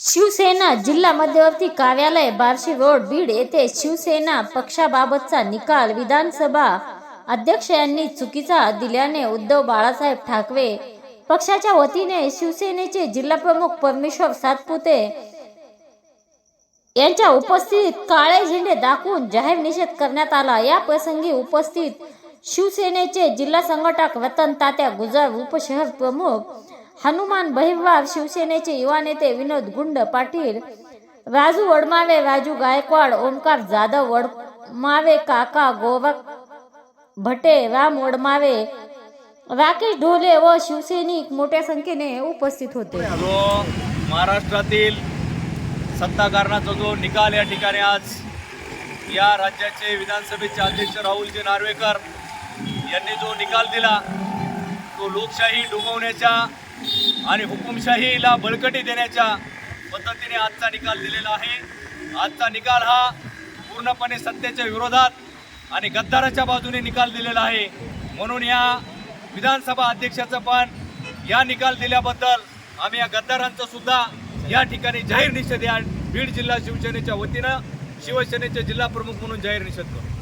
शिवसेना जिल्हा मध्यवर्ती कार्यालय बार्शी रोड बीड येथे शिवसेना पक्षाबाबतचा निकाल विधानसभा अध्यक्ष यांनी चुकीचा दिल्याने उद्धव बाळासाहेब ठाकरे पक्षाच्या वतीने शिवसेनेचे जिल्हाप्रमुख परमेश्वर सातपुते यांच्या उपस्थितीत काळे झेंडे दाखवून जाहीर निषेध करण्यात आला. या प्रसंगी उपस्थित शिवसेनेचे जिल्हा संघटक रतन तात्या गुजर उपशहर प्रमुख हनुमान बहिर्वार शिवसेनेचे युवा नेते विनोद गुंड पाटील राजू वडमावे राजू गायकवाड ओमकार जाधव वडमावे काका गोरख भटे राम वडमावे राकेश ढोले व शिवसैनिक मोठ्या संख्येने उपस्थित होते. महाराष्ट्रातील सत्ताकारणाचा जो निकाल या ठिकाणी आज या राज्याचे विधानसभेचे अध्यक्ष राहुलजी नार्वेकर यांनी जो निकाल दिला तो लोकशाही डुबवण्याच्या आणि हुकुमशाहीला बळकटी देण्याच्या पद्धतीने आजचा निकाल दिलेला आहे. आजचा निकाल हा पूर्णपणे सत्तेच्या विरोधात आणि गद्दाराच्या बाजूने निकाल दिलेला आहे. म्हणून या विधानसभा अध्यक्षाचं पण या निकाल दिल्याबद्दल आम्ही या गद्दारांचा सुद्धा या ठिकाणी जाहीर निषेध या बीड जिल्हा शिवसेनेच्या वतीनं शिवसेनेचे जिल्हा प्रमुख म्हणून जाहीर निषेध करतो.